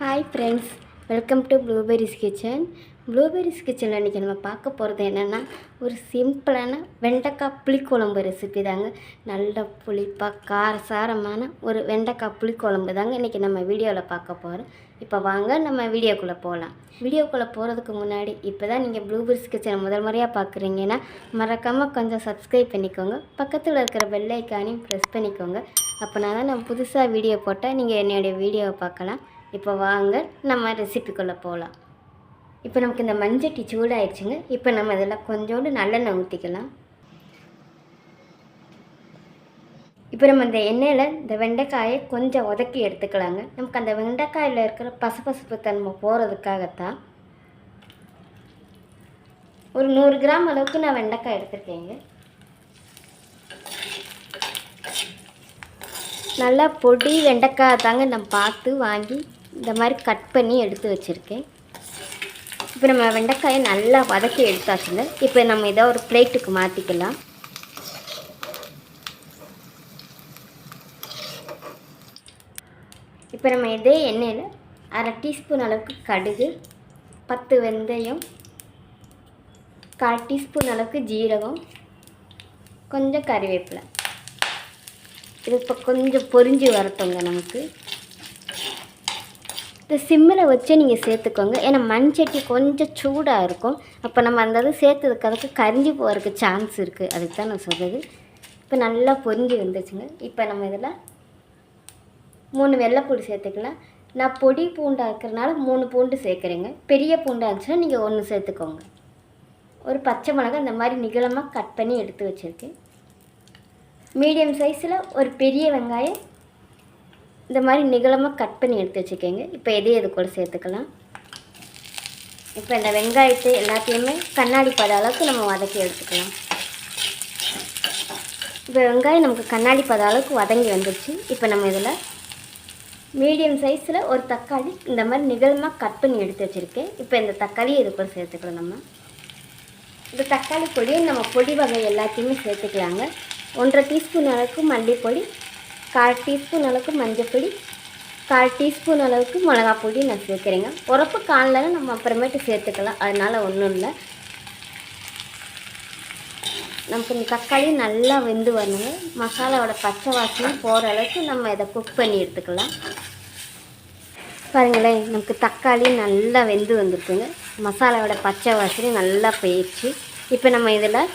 Hi friends welcome to blueberries kitchen blueberries கிச்சனில் இன்றைக்கி நம்ம பார்க்க போகிறது என்னென்னா ஒரு சிம்பிளான வெண்டைக்காய் புளிக்குழம்பு ரெசிபி தாங்க. நல்ல புளிப்பாக காரசாரமான ஒரு வெண்டைக்காய் புளிக்குழம்பு தாங்க இன்றைக்கி நம்ம வீடியோவில் பார்க்க போகிறோம் இப்போ வாங்க நம்ம வீடியோக்குள்ளே போகலாம் வீடியோக்குள்ளே போகிறதுக்கு முன்னாடி இப்போ தான் நீங்கள் ப்ளூபெரிஸ் கிச்சனை முதல் முறையாக பார்க்குறீங்கன்னா மறக்காமல் கொஞ்சம் சப்ஸ்கிரைப் பண்ணிக்கோங்க. பக்கத்தில் இருக்கிற பெல்லைக்கானையும் ப்ரெஸ் பண்ணிக்கோங்க. அப்போனா தான் நான் புதுசாக வீடியோ போட்டால் நீங்கள் என்னுடைய வீடியோவை பார்க்கலாம். இப்போ வாங்க நம்ம ரெசிபிக்குள்ளே போகலாம் இப்போ நமக்கு இந்த மஞ்சட்டி சூடாயிடுச்சுங்க இப்போ நம்ம இதில் கொஞ்சோண்டு நல்லெண்ணெய் ஊற்றிக்கலாம் இப்போ நம்ம இந்த எண்ணெயில் இந்த வெண்டைக்காயை கொஞ்சம் உதக்கி எடுத்துக்கலாங்க. நமக்கு அந்த வெண்டைக்காயில் இருக்கிற பசபசப்பு தன்மை போகிறதுக்காகத்தான் ஒரு நூறு கிராம் அளவுக்கு நான் வெண்டைக்காய் எடுத்துருக்கேங்க. நல்லா பொடி வெண்டைக்காய் தாங்க நம்ம பார்த்து வாங்கி இந்த மாதிரி கட் பண்ணி எடுத்து வச்சுருக்கேன். இப்போ நம்ம வெண்டைக்காயை நல்லா வதக்கி எடுத்தாச்சுங்க இப்போ நம்ம இதை ஒரு பிளேட்டுக்கு மாற்றிக்கலாம் இப்போ நம்ம இதே எண்ணெயில் அரை டீஸ்பூன் அளவுக்கு கடுகு பத்து வெந்தயம் கால் டீஸ்பூன் அளவுக்கு ஜீரகம் கொஞ்சம் கறிவேப்பிலை. இது இப்போ கொஞ்சம் பொரிஞ்சு வரட்டுங்க நமக்கு. இந்த சிம்மில் வச்சு நீங்கள் சேர்த்துக்கோங்க. ஏன்னா மண் சட்டி கொஞ்சம் சூடாக இருக்கும். அப்போ நம்ம அந்த இது சேர்த்ததுக்கு அதுக்கு கரிஞ்சு போகிறதுக்கு சான்ஸ் இருக்குது அதுக்கு தான் நான் சொல்கிறது இப்போ நல்லா பொரிஞ்சு வந்துச்சுங்க. இப்போ நம்ம இதில் மூணு வெள்ளைப்பூடி சேர்த்துக்கலாம். நான் பொடி பூண்டாக இருக்கிறனால மூணு பூண்டு சேர்க்குறேங்க. பெரிய பூண்டாக இருந்துச்சுன்னா நீங்கள் ஒன்று சேர்த்துக்கோங்க. ஒரு பச்சை மிளகா இந்த மாதிரி நிகழமாக கட் பண்ணி எடுத்து வச்சுருக்கேன். மீடியம் சைஸில் ஒரு பெரிய வெங்காயம் இந்த மாதிரி நிகழமாக கட் பண்ணி எடுத்து வச்சுக்கோங்க. இப்போ எதே இது கூட சேர்த்துக்கலாம். இப்போ இந்த வெங்காயத்தை எல்லாத்தையுமே கண்ணாடி பத அளவுக்கு நம்ம வதக்கி எடுத்துக்கலாம். இப்போ வெங்காயம் நமக்கு கண்ணாடி பத அளவுக்கு வதங்கி வந்துடுச்சு இப்போ நம்ம இதில் மீடியம் சைஸில் ஒரு தக்காளி இந்த மாதிரி நிகழமாக கட் பண்ணி எடுத்து வச்சுருக்கேன். இப்போ இந்த தக்காளியை இது கூட சேர்த்துக்கலாம் நம்ம. இந்த தக்காளி பொடியை நம்ம பொடி வகை எல்லாத்தையுமே சேர்த்துக்கலாங்க. ஒன்றரை டீஸ்பூன் அளவுக்கு மல்லிப்பொடி கால் டீஸ்பூன் அளவுக்கு மஞ்சள் பொடி கால் டீஸ்பூன் அளவுக்கு மிளகா பொடி நான் சேர்க்குறேங்க. உரப்பு காலில் நம்ம அப்புறமேட்டு சேர்த்துக்கலாம். அதனால் ஒன்றும் இல்லை. நமக்கு இந்த தக்காளி நல்லா வெந்து வரணுங்க. மசாலாவோட பச்சை வாசனம் போகிற அளவுக்கு நம்ம இதை குக் பண்ணி எடுத்துக்கலாம். பாருங்களேன் நமக்கு தக்காளி நல்லா வெந்து வந்துருக்குங்க. மசாலாவோட பச்சை வாசனை நல்லா போயிடுச்சு. இப்போ நம்ம இதில்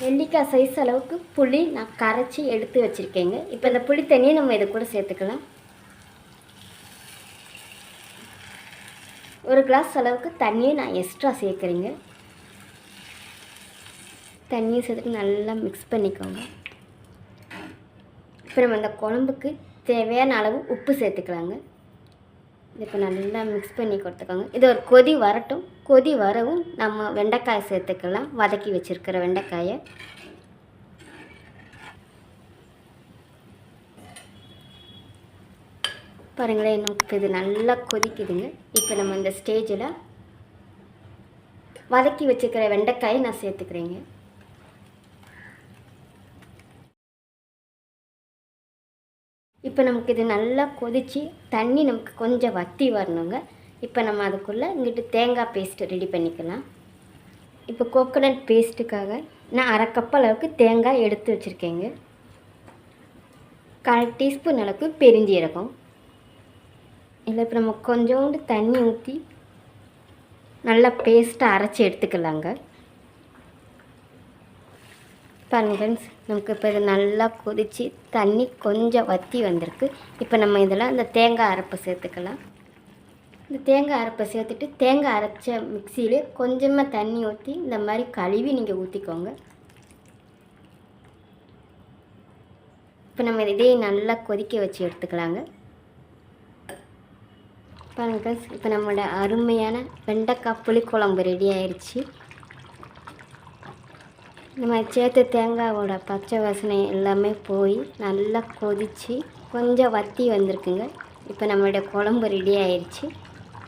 நெல்லிக்காய் சைஸ் அளவுக்கு புளி நான் கரைச்சி எடுத்து வச்சுருக்கேங்க. இப்போ இந்த புளி தண்ணியை நம்ம இது கூட சேர்த்துக்கலாம். ஒரு கிளாஸ் அளவுக்கு தண்ணியை நான் எக்ஸ்ட்ரா சேர்க்குறேங்க. தண்ணியை சேர்த்துட்டு நல்லா மிக்ஸ் பண்ணிக்கோங்க. இப்போ நம்ம இந்த குழம்புக்கு தேவையான அளவு உப்பு சேர்த்துக்கலாங்க. இப்போ நல்லா மிக்ஸ் பண்ணி கொடுத்துக்கோங்க. இது ஒரு கொதி வரட்டும். கொதி வரவும் நம்ம வெண்டைக்காய் சேர்த்துக்கலாம். வதக்கி வச்சுருக்கிற வெண்டைக்காயை. பாருங்களேன் நமக்கு இது நல்லா கொதிக்குதுங்க. இப்போ நம்ம இந்த ஸ்டேஜில் வதக்கி வச்சுருக்கிற வெண்டைக்காயை நான் சேர்த்துக்கிறேங்க. இப்போ நமக்கு இது நல்லா கொதித்து தண்ணி நமக்கு கொஞ்சம் வத்தி வரணுங்க. இப்போ நம்ம அதுக்குள்ளே இங்கிட்டு தேங்காய் பேஸ்ட் ரெடி பண்ணிக்கலாம். இப்போ கோகோனட் பேஸ்ட்டுக்காக நான் அரை கப் அளவுக்கு தேங்காய் எடுத்து வச்சுருக்கேங்க. கால் டீஸ்பூன் அளவுக்கு பெருஞ்சீரகம். இல்லை இப்போ நம்ம கொஞ்சோண்டு தண்ணி ஊற்றி நல்லா பேஸ்ட்டாக அரைச்சி எடுத்துக்கலாங்க. பாருங்க ஃப்ரெண்ட்ஸ் நமக்கு இப்போ இது நல்லா கொதித்து தண்ணி கொஞ்சம் வற்றி வந்திருக்கு. இப்போ நம்ம இதில் இந்த தேங்காய் அரைப்பை சேர்த்துக்கலாம். இந்த தேங்காய் அரைப்பை சேர்த்துட்டு தேங்காய் அரைச்ச மிக்சியிலே கொஞ்சமாக தண்ணி ஊற்றி இந்த மாதிரி கழுவி நீங்கள் ஊற்றிக்கோங்க இப்போ நம்ம இதே நல்லா கொதிக்க வச்சு எடுத்துக்கலாங்க. பாருங்க ஃப்ரெண்ட்ஸ் இப்போ நம்மளோட அருமையான வெண்டைக்காய் புளிக்குழம்பு ரெடி ஆயிடுச்சு நம்ம சேர்த்த தேங்காவோட பச்சை வாசனை எல்லாமே போய் நல்லா கொதித்து கொஞ்சம் வத்தி வந்திருக்குங்க. இப்போ நம்மளுடைய குழம்பு ரெடி ஆயிடுச்சு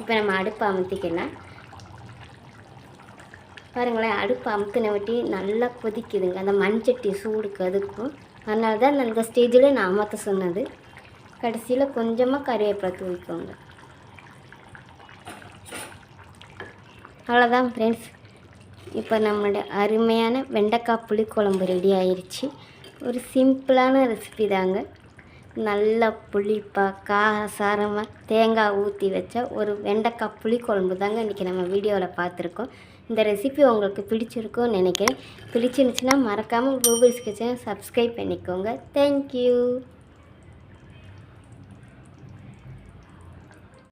இப்போ நம்ம அடுப்பு அமுத்திக்கலாம். பாருங்களேன் அடுப்பு அமுத்தின வட்டி நல்லா கொதிக்குதுங்க. அந்த மண்சட்டி சட்டி சூடுக்கு அதுக்கும். அதனால தான் அந்த ஸ்டேஜில் நான் அமர்த்த சொன்னது. கடைசியில் கொஞ்சமாக கருவேப்பிலை தூவிக்கோங்க. அவ்வளோதான் ஃப்ரெண்ட்ஸ் இப்போ நம்மளோட அருமையான வெண்டைக்காய் புளிக்குழம்பு ரெடி ஆயிடுச்சு ஒரு சிம்பிளான ரெசிபி தாங்க. நல்லா புளிப்பாக காரசாரமாக தேங்காய் ஊற்றி வச்ச ஒரு வெண்டைக்காய் புளிக்குழம்பு தாங்க இன்றைக்கி நம்ம வீடியோவில் பார்த்துருக்கோம். இந்த ரெசிபி உங்களுக்கு பிடிச்சிருக்கும்னு நினைக்கிறேன். பிடிச்சிருந்துச்சுன்னா மறக்காமல் கூகுள்ஸ் கிச்சனை சப்ஸ்கிரைப் பண்ணிக்கோங்க. தேங்க்யூ